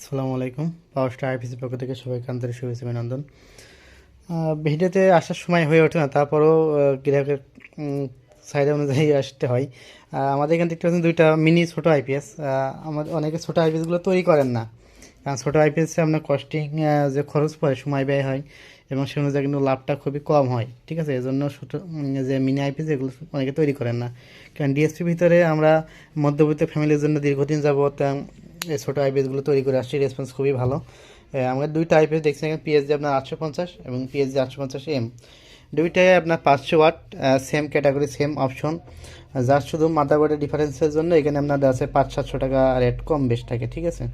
আসসালামু আলাইকুম। পাওয়ার স্টার আইপিসির পক্ষ থেকে সবাইকে আন্তরিক শুভেচ্ছা অভিনন্দন। ভিডিওতে আসার সময় হয়ে ওঠে না, তারপরেও গ্রাহকের সাইড অনুযায়ী আসতে হয়। আমাদের এখান থেকে দুইটা মিনি ছোটো আইপিএস আমাদের অনেকে ছোটো আইপিএসগুলো তৈরি করেন না। কারণ ছোটো আইপিএসে আপনার কস্টিং যে খরচ পড়ে, সময় ব্যয় হয়, এবং সে অনুযায়ী কিন্তু লাভটা খুবই কম হয়, ঠিক আছে? এই জন্য ছোটো যে মিনি আইপিএস এগুলো অনেকে তৈরি করেন না। কারণ ডিএসপির ভিতরে আমরা মধ্যবিত্ত ফ্যামিলির জন্য দীর্ঘদিন যাবত ছোটো আইপিএসগুলো তৈরি করে আসছি রেসপন্স খুবই ভালো। আমরা দুইটা আইপিএস দেখছি, এখানে পিএসজি আপনার আটশো পঞ্চাশ এবং পিএসজি আটশো পঞ্চাশ এম দুইটাই আপনার পাঁচশো watt same category same option যার শুধু মাদারবোর্ডের ডিফারেন্সের জন্য এখানে আপনার আছে পাঁচ, সাতশো টাকা রেট কম বেশ থাকে, ঠিক আছে?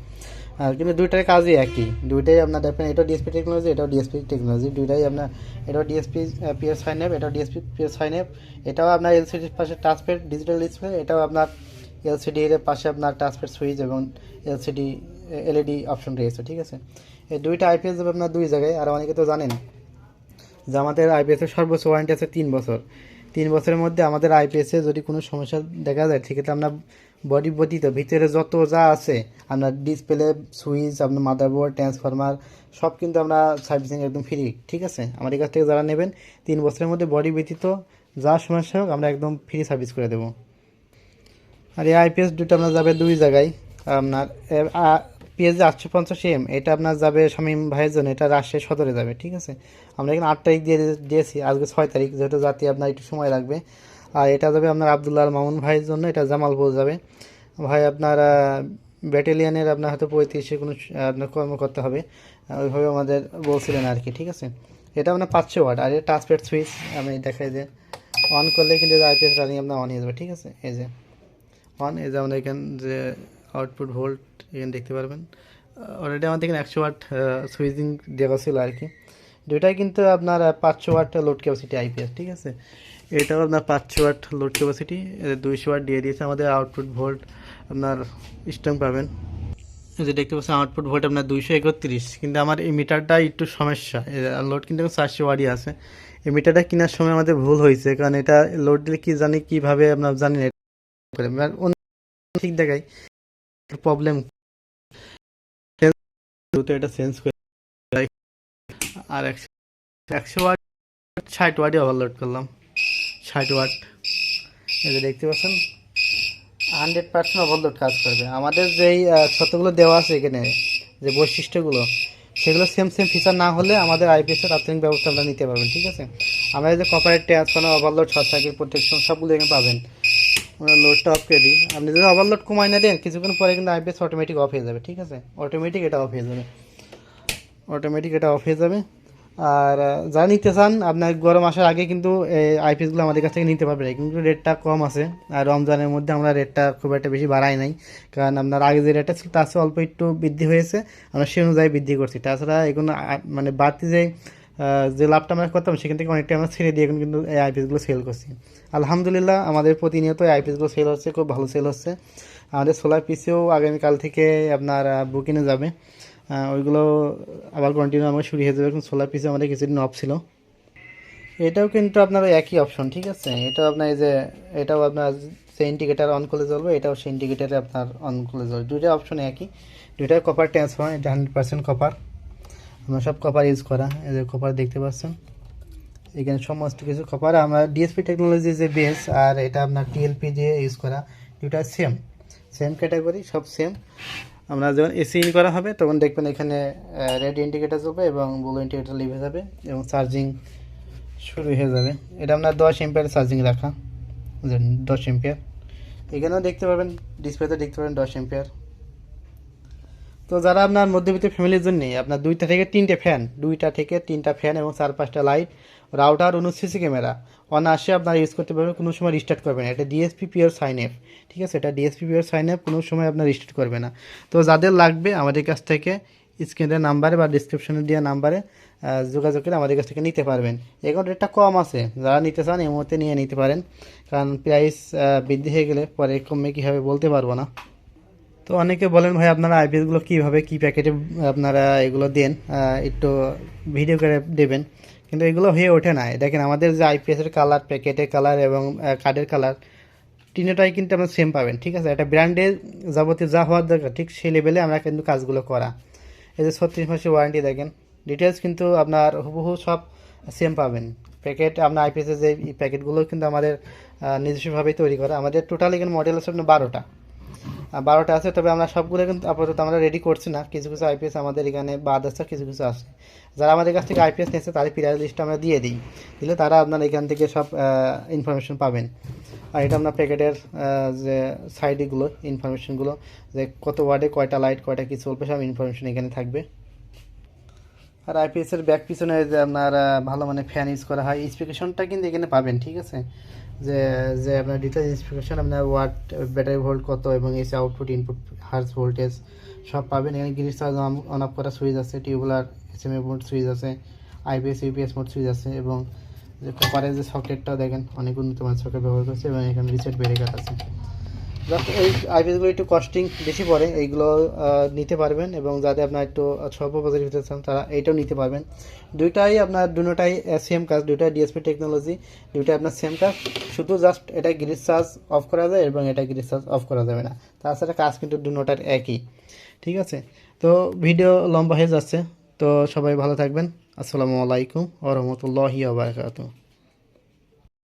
আর কিন্তু দুইটার কাজই একই। দুইটাই আপনার দেখবেন, এটাও ডিএসপি টেকনোলজি এটাও ডিএসপি টেকনোলজি দুইটাই আপনার, এটাও ডিএসপি পিএস ফাইভ নেপ এটাও ডিএসপি পিএস ফাইভ নেপ এটাও আপনার এলসিডির পাশে টাচপ্যাড ডিজিটাল ডিসপ্লে এটাও আপনার এলসিডি এর পাশে আপনার টাচপ্যাড সুইচ এবং এলসিডি, এলইডি অপশন রয়েছে, ঠিক আছে? এই দুইটা আইপিএস দেবে আপনার দুই জায়গায়, আর অনেকে তো জানেন যে আমাদের আইপিএসের সর্বোচ্চ ওয়ারেন্টি আছে তিন বছর। তিন বছরের মধ্যে আমাদের আইপিএসে যদি কোনো সমস্যা দেখা যায়, সেক্ষেত্রে আমরা বডি বডিত, ভিতরে যত যা আছে আপনার ডিসপ্লে সুইচ আপনার মাদারবোর্ড ট্রান্সফরমার সব কিন্তু আমরা সার্ভিসিং একদম ফ্রি ঠিক আছে? আমাদের কাছ থেকে যারা নেবেন, তিন বছরের মধ্যে বডি ব্যতীত যা সমস্যা হোক, আমরা একদম ফ্রি সার্ভিস করে দেবো। আর এই আইপিএস দুটো আপনার যাবে দুই জায়গায়। আপনার পিএস আটশো পঞ্চাশ এম এটা আপনার যাবে শামীম ভাইয়ের জন্য, এটা রাজশাহী সদরে যাবে, ঠিক আছে? আমরা এখানে আট তারিখ দিয়ে দিয়েছি, আজকে ছয় তারিখ, যেহেতু জাতি আপনার একটু সময় লাগবে। আর এটা যাবে আপনার আবদুল্লাহ মামুন ভাইয়ের জন্য, এটা জামালপুর যাবে। ভাই, আপনার ব্যাটালিয়ানের আপনার হয়তো পঁয়ত্রিশে কোনো আপনার কর্ম করতে হবে। ওইভাবে আমাদের বলছিলেন আর কি, ঠিক আছে? এটা আপনার পাঁচশো ওয়াট, আর এটা টাচপ্যাড সুইচ আমি দেখাই যে অন করলে কিন্তু আইপিএস রানিং আপনার অন হয়ে যাবে, ঠিক আছে? এই যে। অন এই যে আমাদের এখানে যে আউটপুট ভোল্ট এখানে দেখতে পারবেন। অলরেডি আমাদের এখানে একশো ওয়াট সুইচিং দেওয়া ছিল আর কি। দুইটাই কিন্তু আপনার পাঁচশো ওয়াট লোড ক্যাপাসিটি আইপিএস ঠিক আছে? এটাও আপনার পাঁচশো ওয়াট লোড ক্যাপাসিটি দুইশো ওয়াট দিয়ে দিয়েছে আমাদের আউটপুট ভোল্ট আপনার স্ট্রং পাবেন। যে দেখতে পাচ্ছেন আউটপুট ভোল্ট আপনার দুইশো একত্রিশ, কিন্তু আমার এই মিটারটা একটু সমস্যা। লোড কিন্তু চারশো ওয়াটই আছে। এই মিটারটা কেনার সময় আমাদের ভুল হয়েছে, কারণ এটা লোড দিলে কি জানি, কীভাবে আপনার জানি করে। ঠিক দেখাই প্রবলেম এটা চেঞ্জ করে আর একশো ওয়াট ষাট ওয়াটই ওভারলোড করলাম। ষাট ওয়াট যে দেখতে পাচ্ছেন হান্ড্রেড পার্সেন্ট ওভারলোড কাজ করবে। আমাদের যেই আহ, দেওয়া আছে এখানে যে বৈশিষ্ট্যগুলো সেগুলো সেম সেম ফিচার না হলে আমাদের আইপিএসের তাৎক্ষণিক ব্যবস্থা আমরা নিতে পারবেন ঠিক আছে? আমাদের যে copper transfer overload short circuit protection সবগুলো এখানে পাবেন। আমরা লোডটা অফ করে দিই। আপনি যদি ওভারলোড কমাই না দেন, কিছুক্ষণ পরে কিন্তু আইপিএস অটোমেটিক অফ হয়ে যাবে, ঠিক আছে? অটোমেটিক এটা অফ হয়ে যাবে। অটোমেটিক এটা অফ হয়ে যাবে। আর যা নিতে চান, আপনার গরম আসার আগে কিন্তু আইপিএসগুলো আমাদের কাছ থেকে নিতে পারবেন কিন্তু রেটটা কম আছে। আর রমজানের মধ্যে আমরা রেটটা খুব একটা বেশি বাড়াই নাই। কারণ আপনার আগে যে রেটটা ছিল, তার অল্প একটু বৃদ্ধি হয়েছে। আমরা সেই অনুযায়ী বৃদ্ধি করছি। তাছাড়া এগুলো মানে বাড়তি যে যে লাভটা আমরা করতাম, সেখান থেকে অনেকটা আমরা ছেড়ে দিয়ে এখন কিন্তু এই আইপিএসগুলো সেল করছি। আলহামদুলিল্লাহ, আমাদের প্রতিনিয়ত এই আইপিএসগুলো সেল হচ্ছে, খুব ভালো সেল হচ্ছে। আমাদের সোলার পিসেও আগামীকাল থেকে আপনার বুকিংয়ে যাবে। ওইগুলো আবার কন্টিনিউ আমার শুরু হয়ে যাবে। এখন সোলার পিসে আমাদের কিছুদিন অফ ছিল। এটাও কিন্তু আপনার একই অপশন ঠিক আছে? এটাও আপনার এই যে, এটাও আপনার সে ইন্ডিকেটার অন করলে চলবে, এটাও সে ইন্ডিকেটারে আপনার অন করলে চলবে। দুইটা অপশন একই। দুইটাই কপার ট্রান্সফার এটা হান্ড্রেড পার্সেন্ট কপার আমরা সব কপার ইউজ করা যে কপার দেখতে পাচ্ছেন। এখানে সমস্ত কিছু কপার আমরা ডিএসপি টেকনোলজি যে বেস আর এটা আপনার টিএলপি দিয়ে ইউজ করা দুটা সেম সেম ক্যাটাগরি সব সেম আমরা যখন এসি ইন করা হবে, তখন দেখবেন এখানে রেড ইন্ডিকেটার চলবে এবং ব্লু ইন্ডিকেটার লিভে যাবে এবং চার্জিং শুরু হয়ে যাবে। এটা আপনার দশ এম্পিয়ার চার্জিং রাখা দশ এম্পিয়ার এখানেও দেখতে পাবেন ডিসপ্লেতে দেখতে পাবেন দশ এম্পিয়ার তো যারা আপনার মধ্যবিত্ত ফ্যামিলির জন্য আপনার দুইটা থেকে তিনটে ফ্যান, দুইটা থেকে তিনটা ফ্যান এবং চার পাঁচটা লাইট, রাউটার সিসি ক্যামেরা, অনায়াসে আপনারা ইউজ করতে পারবেন, কোনো সময় রিস্টার্ট করবে না। এটা ডিএসপি পিওর সাইন এফ ঠিক আছে? এটা ডিএসপি পিওর সাইন এফ কোনো সময় আপনার রিস্টার্ট করবে না। তো যাদের লাগবে আমাদের কাছ থেকে স্ক্রিনের নাম্বারে বা ডিসক্রিপশনে দেওয়া নাম্বারে যোগাযোগ করে আমাদের কাছ থেকে নিতে পারবেন। এখন রেটটা কম আছে। যারা নিতে চান এই মুহূর্তে নিয়ে নিতে পারেন। কারণ প্রাইস বৃদ্ধি হয়ে গেলে পরে কমে কীভাবে বলতে পারব না। তো অনেকে বলেন, ভাই, আপনারা আইপিএসগুলো কীভাবে, কী প্যাকেটে আপনারা এগুলো দেন? একটু ভিডিও করে দেবেন। কিন্তু এগুলো হয়ে ওঠে না। দেখেন, আমাদের যে আইপিএসের কালার প্যাকেটের কালার এবং কার্ডের কালার তিনটাই কিন্তু আপনার সেম পাবেন, ঠিক আছে? একটা ব্র্যান্ডের যাবতীয় যা হওয়ার দরকার, ঠিক সেই লেভেলে আমরা কিন্তু কাজগুলো করা। এই যে ছত্রিশ মাসের ওয়ারেন্টি দেখেন ডিটেলস কিন্তু আপনার হুবহু সব সেম পাবেন। প্যাকেট আপনার আইপিএসের যে প্যাকেটগুলো কিন্তু আমাদের নিজস্বভাবেই তৈরি করা। আমাদের টোটাল এখানে মডেল আছে আপনার বারোটা। বারোটা আছে, তবে আমরা সবগুলো কিন্তু আপাতত আমরা রেডি করছি না। কিছু কিছু আইপিএস আমাদের এখানে বাদ আছে, কিছু কিছু আছে। যারা আমাদের কাছ থেকে আইপিএস নিয়েছে, তাদের প্লেয়ার লিস্ট আমরা দিয়ে দিই। দিলে তারা আপনার এখান থেকে সব ইনফরমেশন পাবেন। আর এটা আপনার প্যাকেটের যে সাইডগুলো ইনফরমেশনগুলো যে কত ওয়ার্ডে কয়টা লাইট কয়টা কি চলবে, সব ইনফরমেশন এখানে থাকবে। আর আইপিএস এর ব্যাক পিছনে যে আপনার ভালো মানে ফ্যান ইউজ করা হয় স্পেসিফিকেশনটা কিন্তু এখানে পাবেন, ঠিক আছে? যে যে আপনার ডিটেলস স্পেসিফিকেশন আপনার ওয়াট ব্যাটারি ভোল্ট কত এবং এসে আউটপুট ইনপুট হার্স ভোল্টেজ সব পাবেন। এখানে গ্রিজ চার্জ অন অফ করা সুইচ আছে টিউবুলার এসএমএ মোড সুইচ আছে আইপিএস ইউপিএস মোড সুইচ আছে এবং যে কপারের যে সকেটটাও দেখেন, অনেক উন্নত মানের সকেট ব্যবহার করছে এবং এখানে রিসেট ব্রেকার আছে। জাস্ট এই আইপিএসগুলো একটু কস্টিং বেশি পড়ে, এইগুলো নিতে পারবেন এবং যাদের আপনার একটু স্বল্প বাজারে ভিতরে চান, তারা এইটাও নিতে পারবেন। দুইটাই আপনার, দুটোটাই সেম কাজ, দুইটাই ডিএসপি টেকনোলজি দুইটাই আপনার সেম কাজ, শুধু জাস্ট এটা গ্রিজ চার্জ অফ করা যায় এবং এটা গ্রিজ চার্জ অফ করা যাবে না। তাছাড়া কাজ কিন্তু দুটোটার একই। ঠিক আছে? তো ভিডিও লম্বা হয়ে যাচ্ছে, তো সবাই ভালো থাকবেন। আসসালামু আলাইকুম ওরহমতুল্লাহি আবরকাত